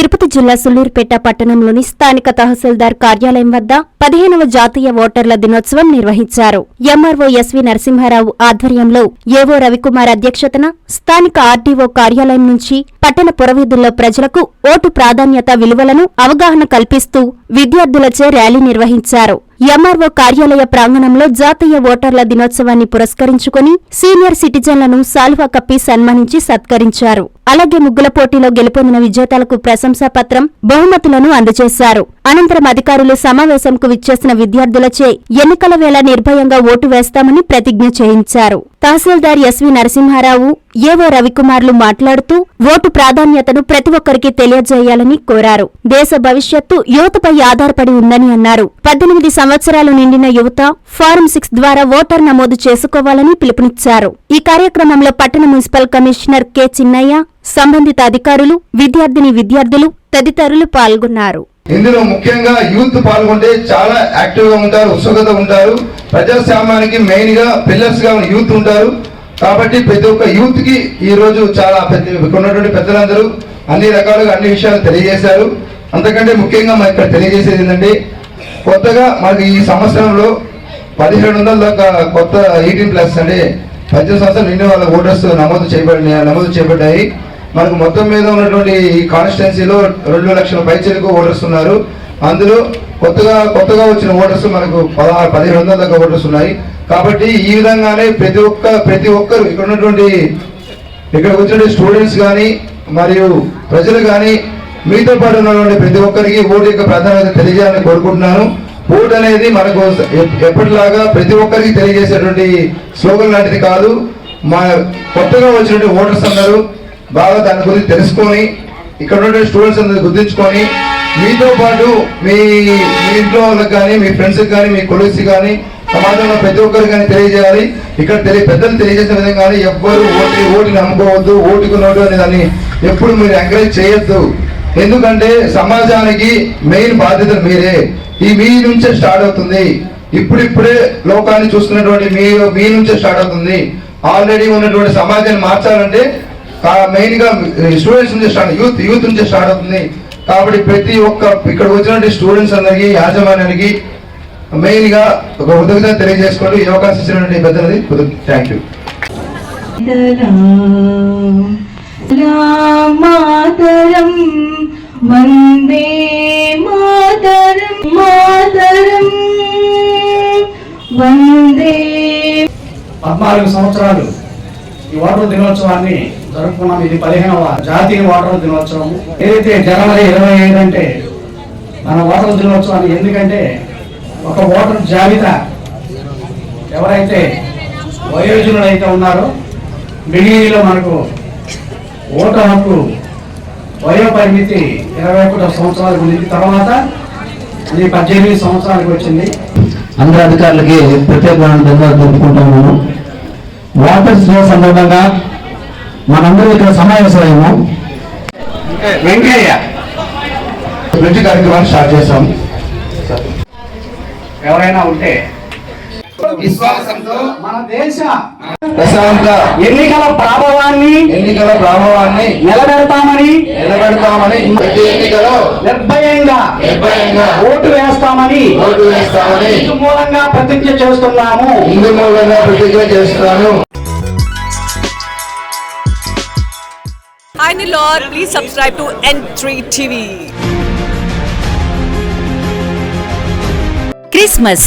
తిరుపతి జిల్లా సుళ్ళూరుపేట పట్టణంలోని స్థానిక తహసీల్దార్ కార్యాలయం వద్ద పదిహేనవ జాతీయ ఓటర్ల దినోత్సవం నిర్వహించారు. ఎంఆర్ఓ ఎస్వి నరసింహారావు ఆధ్వర్యంలో ఏవో రవికుమార్ అధ్యక్షతన స్థానిక ఆర్డీఓ కార్యాలయం నుంచి పట్టణ పురవీధుల్లో ప్రజలకు ఓటు ప్రాధాన్యత విలువలను అవగాహన కల్పిస్తూ విద్యార్థులచే ర్యాలీ నిర్వహించారు. ఎంఆర్ఓ కార్యాలయ ప్రాంగణంలో జాతీయ ఓటర్ల దినోత్సవాన్ని పురస్కరించుకుని సీనియర్ సిటిజన్లను సాల్వా కప్పి సన్మానించి సత్కరించారు. అలాగే ముగ్గుల పోటీలో గెలుపొందిన విజేతలకు ప్రశంసా పత్రం బహుమతులను అందజేశారు. అనంతరం అధికారులు సమావేశంకు విచ్చేసిన విద్యార్థులచే ఎన్నికల వేళ నిర్భయంగా ఓటు వేస్తామని ప్రతిజ్ఞ చేయించారు. తహసీల్దార్ ఎస్వి నరసింహారావు ఏవో రవికుమార్లు మాట్లాడుతూ ఓటు ప్రాధాన్యతను ప్రతి ఒక్కరికి తెలియజేయాలని కోరారు. దేశ భవిష్యత్తు యువతపై ఆధారపడి ఉందని అన్నారు. పద్దెనిమిది సంవత్సరాలు నిండిన యువత ఫారం సిక్స్ ద్వారా ఓటర్ నమోదు చేసుకోవాలని పిలుపునిచ్చారు. ఈ కార్యక్రమంలో పట్టణ మున్సిపల్ కమిషనర్ కె చిన్నయ్య సంబంధిత అధికారులు విద్యార్థిని విద్యార్థులు తదితరులు పాల్గొన్నారు. ఇందులో ముఖ్యంగా యూత్ పాల్గొంటే చాలా యాక్టివ్గా ఉంటారు ఉత్సుకత ఉంటారు. ప్రజాస్వామ్యానికి మెయిన్గా పిల్లర్స్గా యూత్ ఉంటారు. కాబట్టి ప్రతి ఒక్క యూత్కి ఈ రోజు చాలా పెద్ద ఉన్నటువంటి పెద్దలందరూ అన్ని రకాలుగా అన్ని విషయాలు తెలియజేశారు. అంతకంటే ముఖ్యంగా మనకి ఇక్కడ తెలియజేసేది ఏంటంటే కొత్తగా మనకి ఈ సంవత్సరంలో పదిహేడు వందల దాకా కొత్త ఎయిటీన్ ప్లస్ అంటే పద్దెనిమిది సంవత్సరాలు నిండిన వాళ్ళ ఓటర్స్ నమోదు చేయబడి నమోదు చేయబడ్డాయి. మనకు మొత్తం మీద ఉన్నటువంటి ఈ కాన్స్టిట్యున్సీలో రెండు లక్షల పైచలకు ఓటర్స్ ఉన్నారు. అందులో కొత్తగా కొత్తగా వచ్చిన ఓటర్స్ మనకు పదహారు పదిహేను వందల దాకా ఓటర్స్ ఉన్నాయి. కాబట్టి ఈ విధంగానే ప్రతి ఒక్క ప్రతి ఒక్కరు ఇక్కడ ఉన్నటువంటి ఇక్కడ వచ్చిన స్టూడెంట్స్ కానీ మరియు ప్రజలు కానీ మీతో పాటు ఉన్నటువంటి ప్రతి ఒక్కరికి ఓటు యొక్క ప్రాధాన్యత తెలియజేయాలని కోరుకుంటున్నాను. ఓటు అనేది మనకు ఎప్పటిలాగా ప్రతి ఒక్కరికి తెలియజేసేటువంటి స్లోగన్ లాంటిది కాదు. మా కొత్తగా వచ్చినటువంటి ఓటర్స్ అందరూ బాగా దాని గురించి తెలుసుకొని ఇక్కడ ఉన్నటువంటి స్టూడెంట్స్ అందరూ గుర్తించుకొని మీతో పాటు మీ మీ ఇంట్లో వాళ్ళకి కానీ మీ ఫ్రెండ్స్కి కానీ మీ కొలీగ్స్ కానీ సమాజంలో ప్రతి ఒక్కరికి కానీ తెలియజేయాలి. ఇక్కడ తెలియ పెద్దలు తెలియజేసిన విధంగా ఎవ్వరు ఓటు ఓటుని నమ్ముకోవద్దు ఓటుకు నోటు అనే దాన్ని ఎప్పుడు మీరు ఎంకరేజ్ చేయొద్దు. ఎందుకంటే సమాజానికి మెయిన్ బాధ్యతలు మీరే. ఈ మీ నుంచే స్టార్ట్ అవుతుంది. ఇప్పుడిప్పుడే లోకాన్ని చూసుకున్నటువంటి మీ మీ నుంచే స్టార్ట్ అవుతుంది. ఆల్రెడీ ఉన్నటువంటి సమాజాన్ని మార్చాలంటే మెయిన్గా స్టూడెంట్స్ నుంచి స్టార్ట్ యూత్ యూత్ నుంచి స్టార్ట్ అవుతుంది. కాబట్టి ప్రతి ఒక్క ఇక్కడ వచ్చినటువంటి స్టూడెంట్స్ అందరికి యాజమాన్యానికి మెయిన్గా ఒక ఉదవిత తెలియజేసుకోండి ఈ అవకాశం ఇచ్చినటువంటి పెద్దలది థ్యాంక్ యూ మాతరం వందే మాతరం మాతరం. వందే పద్నాలుగు సంవత్సరాలు ఈ ఓటర్ల దినోత్సవాన్ని జరుపుకున్నాం. ఇది పదిహేనవ జాతీయ ఓటర్ల దినోత్సవం ఏదైతే జనవరి ఇరవై ఐదు అంటే మన ఓటర్ల దినోత్సవాన్ని ఎందుకంటే ఒక ఓటర్ జాబితా ఎవరైతే వయోజనులైతే అయితే ఉన్నారో మిగిలిలో మనకు ఓటు హక్కు వయో పరిమితి ఇరవై ఒకటో సంవత్సరాలకు ఉంది. తర్వాత ఇది పద్దెనిమిది సంవత్సరాలకు వచ్చింది. అందరి అధికారులకి ప్రత్యేకమైన ధన్యవాదాలు తెలుపుకుంటున్నాను వాటర్స్ డే సందర్భంగా మనందరూ ఇక్కడ సమావేశమయ్యాము. వెంకయ్య. బ్రిడ్జ్ కార్యక్రమాన్ని స్టార్ట్ చేస్తాం ఎవరైనా ఉంటే విశ్వాసంతో మన దేశ ప్రశాంత ఎన్నికల ప్రభావాన్ని ఎన్నికల ప్రభావాన్ని నిలబెడతామని నిలబెడతామని ప్రతి ఎన్నికలో నిర్భయంగా నిర్భయంగా ఓటు వేస్తామని ఓటు వేస్తామని ఇందు మూలంగా ప్రతిజ్ఞ చేస్తున్నాము. ఇందు మూలంగా ప్రతిజ్ఞ చేస్తున్నాను. Hi Nilor, please subscribe to N3 TV. Christmas